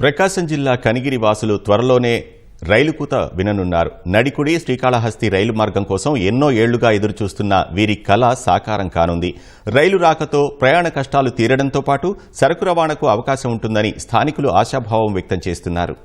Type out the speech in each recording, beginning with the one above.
ప్రకాశం జిల్లా కనిగిరి వాసులు త్వరలోనే రైలు కూత విననున్నారు. నడికుడి శ్రీకాళహస్తి రైలు మార్గం కోసం ఎన్నో ఏళ్ళుగా ఎదురుచూస్తున్న వీరి కళ సాకారం కానుంది. రైలు రాకతో ప్రయాణ కష్టాలు తీరడంతో పాటు సరుకు రవాణాకు అవకాశం ఉంటుందని స్థానికులు ఆశాభావం వ్యక్తం చేస్తున్నారు.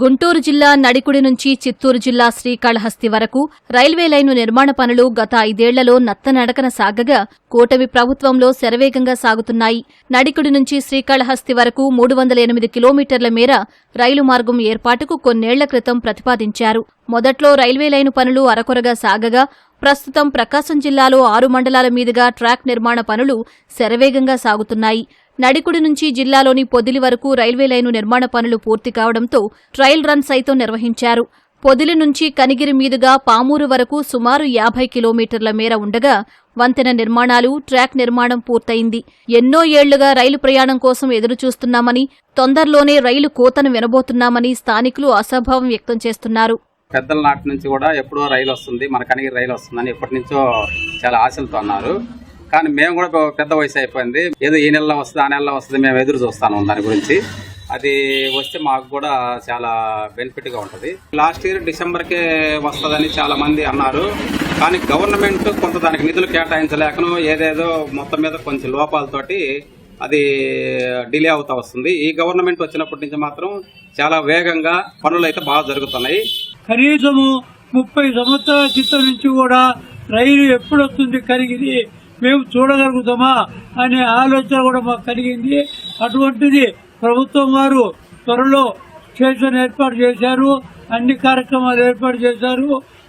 గుంటూరు జిల్లా నడికుడి నుంచి చిత్తూరు జిల్లా శ్రీకాళహస్తి వరకు రైల్వే లైను నిర్మాణ పనులు గత ఐదేళ్ళలో నత్తనడకన సాగగా కూటమి ప్రభుత్వంలో శరవేగంగా సాగుతున్నాయి. నడికుడి నుంచి శ్రీకాళహస్తి వరకు మూడు వందల ఎనిమిది కిలోమీటర్ల మేర రైలు మార్గం ఏర్పాటుకు కొన్నేళ్ళ క్రితం ప్రతిపాదించారు. మొదట్లో రైల్వే లైను పనులు అరకొరగా సాగగా ప్రస్తుతం ప్రకాశం జిల్లాలో ఆరు మండలాల మీదుగా ట్రాక్ నిర్మాణ పనులు శరవేగంగా సాగుతున్నాయి. నడికుడి నుంచి జిల్లాలోని పొదిలి వరకు రైల్వే లైను నిర్మాణ పనులు పూర్తి కావడంతో ట్రయల్ రన్ సైతం నిర్వహించారు. పొదిలి నుంచి కనిగిరి మీదుగా పామూరు వరకు సుమారు యాభై కిలోమీటర్ల మేర ఉండగా వంతెన నిర్మాణాలు ట్రాక్ నిర్మాణం పూర్తయింది. ఎన్నో ఏళ్ళుగా రైలు ప్రయాణం కోసం ఎదురుచూస్తున్నామని తొందరలోనే రైలు కోతను వినబోతున్నామని స్థానికులు అసభావం వ్యక్తం చేస్తున్నారు. పెద్దల నాటి నుంచి కూడా ఎప్పుడో రైలు వస్తుంది మన కనిగిరి రైలు వస్తుందని ఎప్పటి నుంచో చాలా ఆశలతో అన్నారు. కానీ మేము కూడా ఒక పెద్ద వయసు అయిపోయింది. ఏదో ఈ నెలలో వస్తుంది ఆ నెలలో వస్తుంది మేము ఎదురు చూస్తాను దాని గురించి. అది వస్తే మాకు కూడా చాలా బెనిఫిట్గా ఉంటుంది. లాస్ట్ ఇయర్ డిసెంబర్కే వస్తుందని చాలా మంది అన్నారు. కానీ గవర్నమెంట్ కొంత దానికి నిధులు కేటాయించలేకను ఏదేదో మొత్తం మీద కొంచెం లోపాలతోటి అది డిలే అవుతా వస్తుంది. ఈ గవర్నమెంట్ వచ్చినప్పటి నుంచి మాత్రం చాలా వేగంగా పనులు అయితే బాగా జరుగుతున్నాయి. కనీసము ముప్పై సంవత్సరాల క్రితం నుంచి కూడా రైలు ఎప్పుడు వస్తుంది మేము చూడగలుగుతామా అనే ఆలోచన కూడా మాకు కలిగింది. అటువంటిది ప్రభుత్వం వారు త్వరలో స్టేషన్ ఏర్పాటు చేశారు. అన్ని కార్యక్రమాలు ఏర్పాటు చేశారు.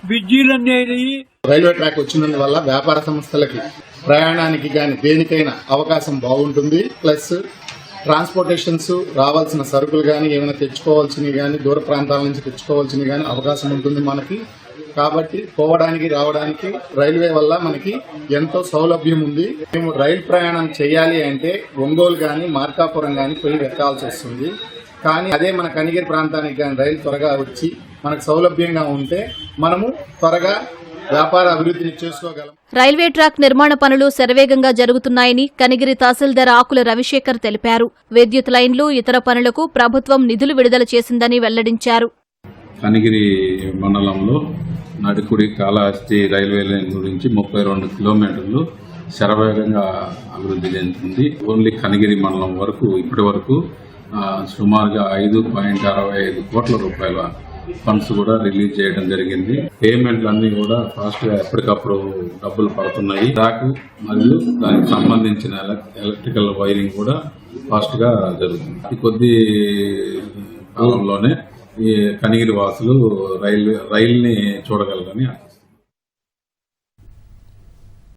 బిజ్జీలన్నీ అయినాయి. రైల్వే ట్రాక్ వచ్చినందువల్ల వ్యాపార సంస్థలకి ప్రయాణానికి కానీ దేనికైనా అవకాశం బాగుంటుంది. ప్లస్ ట్రాన్స్పోర్టేషన్స్ రావాల్సిన సరుకులు కానీ ఏమైనా తెచ్చుకోవాల్సినవి కానీ దూర ప్రాంతాల నుంచి తెచ్చుకోవాల్సినవి కానీ అవకాశం ఉంటుంది మనకి. కాబట్టి పోవడానికి రావడానికి రైల్వే వల్ల మనకి ఎంతో సౌలభ్యం ఉంది. మేము రైలు ప్రయాణం చేయాలి అంటే ఒంగోలు కానీ మార్కాపురం కానీ పోయి వెతకాల్సి వస్తుంది. కానీ అదే మన కనిగిరి ప్రాంతానికి కానీ రైలు త్వరగా వచ్చి మనకు సౌలభ్యంగా ఉంటే మనము త్వరగా వ్యాపార అభివృద్ధిని చేసుకోగలం. రైల్వే ట్రాక్ నిర్మాణ పనులు శరవేగంగా జరుగుతున్నాయని కనిగిరి తహసీల్దార్ ఆకుల రవిశేఖర్ తెలిపారు. విద్యుత్ లైన్లు ఇతర పనులకు ప్రభుత్వం నిధులు విడుదల చేసిందని వెల్లడించారు. కనిగిరి మండలంలో నడికుడి కాళహస్తి రైల్వే లైన్ గురించి ముప్పై రెండు కిలోమీటర్లు శరవేగంగా అభివృద్ధి చెందుతుంది. ఓన్లీ కనిగిరి మండలం వరకు ఇప్పటి వరకు సుమారుగా ఐదు పాయింట్ అరవై ఐదు కోట్ల రూపాయల ఫండ్స్ కూడా రిలీజ్ చేయడం జరిగింది. పేమెంట్లు అన్ని కూడా ఫాస్ట్గా ఎప్పటికప్పుడు డబ్బులు పడుతున్నాయి. దాకు మరియు దానికి సంబంధించిన ఎలక్ట్రికల్ వైరింగ్ కూడా ఫాస్ట్గా జరుగుతుంది కొద్ది కాలంలోనే కనిగిరి వాసులు రైలు రైల్ని చూడగలరని ఆశిస్తున్నాను